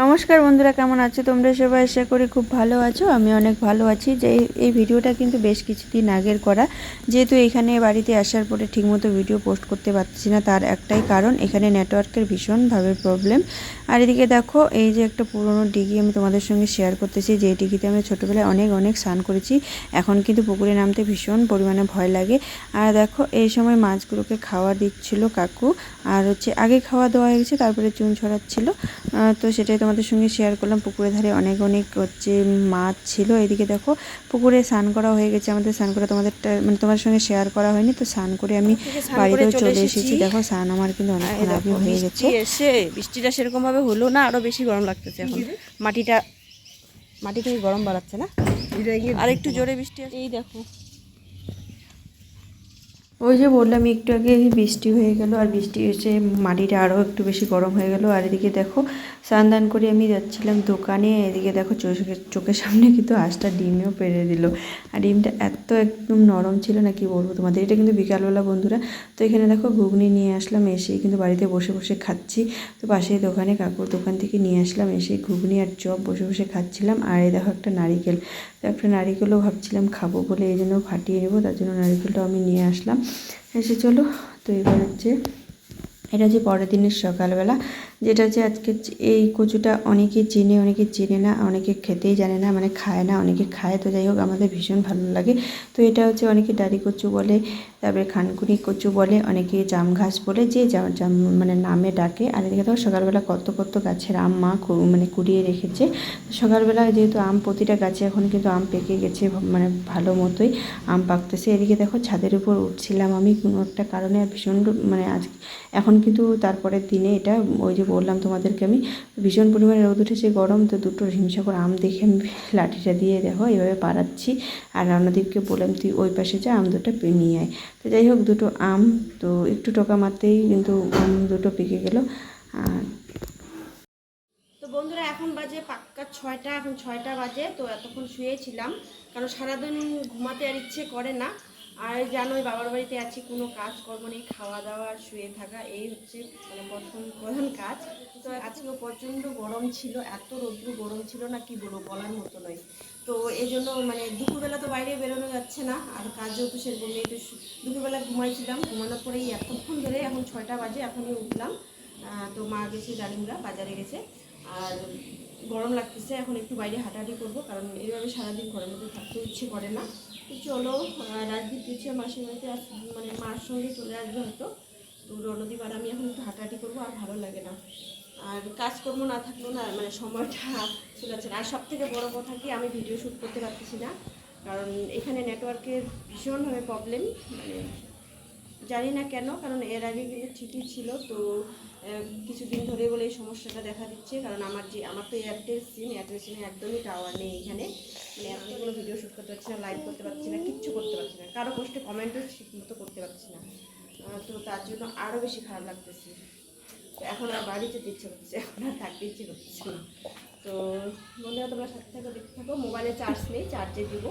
নমস্কার বন্ধুরা, কেমন আছো তোমরা? সবাই আশা করি খুব ভালো আছো। আমি অনেক ভালো আছি। যে এই- ভিডিওটা কিন্তু বেশ কিছুদিন আগের করা। যেহেতু এখানে বাড়িতে আসার পরে ঠিকমতো ভিডিও পোস্ট করতে পারছি না, তার একটাই কারণ, এখানে নেটওয়ার্কের ভীষণভাবে প্রবলেম। আর এদিকে দেখো, এই যে একটা পুরনো ডিগি আমি তোমাদের সঙ্গে শেয়ার করতেছি, যে ডিগিতে আমি ছোটোবেলায় অনেক অনেক স্নান করেছি। এখন কিন্তু পুকুরে নামতে ভীষণ পরিমাণে ভয় লাগে। আর দেখো, এই সময় মাছগুলোকে খাওয়া দিচ্ছিল কাকু। আর হচ্ছে আগে খাওয়া দেওয়া হয়ে গেছে তারপরে চুন ছড়াচ্ছিল। তো সেটাই তোমাদের সঙ্গে শেয়ার করলাম। পুকুরের ধারে অনেক অনেক হচ্ছে মাছ ছিল। এদিকে দেখো পুকুরে স্নান করা হয়ে গেছে। আমাদের স্নান করা তোমাদের মানে তোমার সঙ্গে শেয়ার করা হয়নি তো স্নান করে আমি বাড়িতেও চলে এসেছি। দেখো স্নান আমার কিন্তু অনেক আগে হয়ে গেছে। এসে বৃষ্টিটা সেরকম ভাবে হলো না আরও বেশি গরম লাগতেছে এখন। মাটিটা মাটি থেকে গরম বাড়াচ্ছে না? আর একটু জোরে বৃষ্টি আসে এই দেখো। ওই যে বললাম, একটু আগে বৃষ্টি হয়ে গেল আর বৃষ্টি এসে মাটিটা আরও একটু বেশি গরম হয়ে গেল। আর এদিকে দেখো, স্নান করে আমি যাচ্ছিলাম দোকানে। এদিকে দেখো চোখের চোখের সামনে কিন্তু আঁশটা ডিমেও পেরে দিল। আর ডিমটা এত একদম নরম ছিল না, কি বলব তোমাদের? এটা কিন্তু বিকালবেলা বন্ধুরা। তো এখানে দেখো ঘুগনি নিয়ে আসলাম, এসেই কিন্তু বাড়িতে বসে বসে খাচ্ছি। তো পাশে দোকানে কাকুর দোকান থেকে নিয়ে আসলাম, এসে ঘুগনি আর চপ বসে বসে খাচ্ছিলাম। আর এই দেখো একটা নারিকেল। একটা নারিকেলও ভাবছিলাম খাব বলে এই জন্য ফাটিয়ে নেব, তার জন্য নারিকেলটাও আমি নিয়ে আসলাম। এসে চলো, তো এবার হচ্ছে এটা হচ্ছে পরের দিনের সকালবেলা, যেটা হচ্ছে আজকে এই কচুটা অনেকে চিনে, অনেকে চেনে না, অনেকে খেতেই জানে না মানে খায় না, অনেকে খায়, তো যাই হোক আমাদের ভীষণ ভালো লাগে। তো এটা হচ্ছে অনেকে ডাড়ি কচু বলে, তারপরে খানকুনি কচু বলে, অনেকে জাম ঘাস বলে, যে জাম মানে নামে ডাকে। আর এদিকে তো সকালবেলা কত কত গাছের আম মা মানে কুড়িয়ে রেখেছে। সকালবেলা যেহেতু আম, প্রতিটা গাছে এখন কিন্তু আম পেকে গেছে মানে ভালো মতোই আম পাকতেছে। এদিকে দেখো ছাদের উপর উঠছিলাম আমি কোনো একটা কারণে ভীষণ মানে আজ এখন কিন্তু তারপরের দিনে এটা, ওই যে বললাম তোমাদেরকে আমি, ভীষণ পরিমাণে রোদ উঠেছে, গরম, তো দুটো হিমসাগর আম দেখে আমি লাঠিটা দিয়ে দেখো এইভাবে পাড়াচ্ছি। আর রান্নাদীপকে বললাম, তুই ওই পাশে যা, আম দুটো নিয়ে আয়। তো যাই হোক, দুটো আম, তো একটু টোকা মারতেই কিন্তু আম দুটো পেকে গেল। আর বন্ধুরা, এখন বাজে পাক্কা ছয়টা, এখন ছয়টা বাজে, তো এতক্ষণ শুয়েছিলাম। কারণ সারাদিন ঘুমাতে আর ইচ্ছে করে না। আর জানোই বাবার বাড়িতে আছি, কোনো কাজ কর্ম নেই, খাওয়া দাওয়া শুয়ে থাকা, এই হচ্ছে মানে প্রথম, প্রধান কাজ। তো আজকেও প্রচণ্ড গরম ছিল, এত রৌদ্র গরম ছিল না, কি বলব, বলার মতো নয়। তো এই জন্য মানে দুপুরবেলা তো বাইরে বেরোনো যাচ্ছে না, আর কাজেও তো সেরকম তো দুপুরবেলা ঘুমাইছিলাম, ঘুমানোর পরেই এতক্ষণ ধরে এখন ছয়টা বাজে, এখনই উঠলাম। তো মা গেছে জালিমরা বাজারে গেছে। আর গরম লাগতেছে, এখন একটু বাইরে হাঁটাহাঁটি করব, কারণ এইভাবে সারাদিন ঘরের মধ্যে থাকতে ইচ্ছে করে না। তো চলো রাজদীপ গেছে মাসির আর মানে মার সঙ্গে চলে আসবে হয়তো। তো রণদীপ আর আমি এখন হাঁটাহাঁটি করব, আর ভালো লাগে না। আর কাজকর্ম না থাকলেও না মানে সময়টা না। আর সব থেকে বড়ো কথা কি, আমি ভিডিও শ্যুট করতে পারতেছি না। কারণ এখানে নেটওয়ার্কের ভীষণভাবে প্রবলেম মানে জানি না কেন, কারণ এর আগে কিন্তু ঠিকই ছিল, তো কিছুদিন ধরে বলে এই সমস্যাটা দেখা দিচ্ছে, কারণ আমার যে, আমার তো এয়ারটেল সিম, এয়ারটেল সিমে একদমই টাওয়ার নেই এখানে। মানে আমি কোনো ভিডিও শ্যুট করতে পারছি না লাইভ করতে পারছি না, কিচ্ছু করতে পারছি না, কারও পোস্টে কমেন্টও ঠিকমতো করতে পারছি না। তো তার জন্য আরও বেশি খারাপ লাগতেছে। তো এখন আর বাড়ি যেতে ইচ্ছে করছে, এখন আর থাকতে ইচ্ছে করছে না। তো বন্ধুরা, তোমরা সাথে থাকো, দেখতে থাকো মোবাইলে চার্জ নেই চার্জে দিব।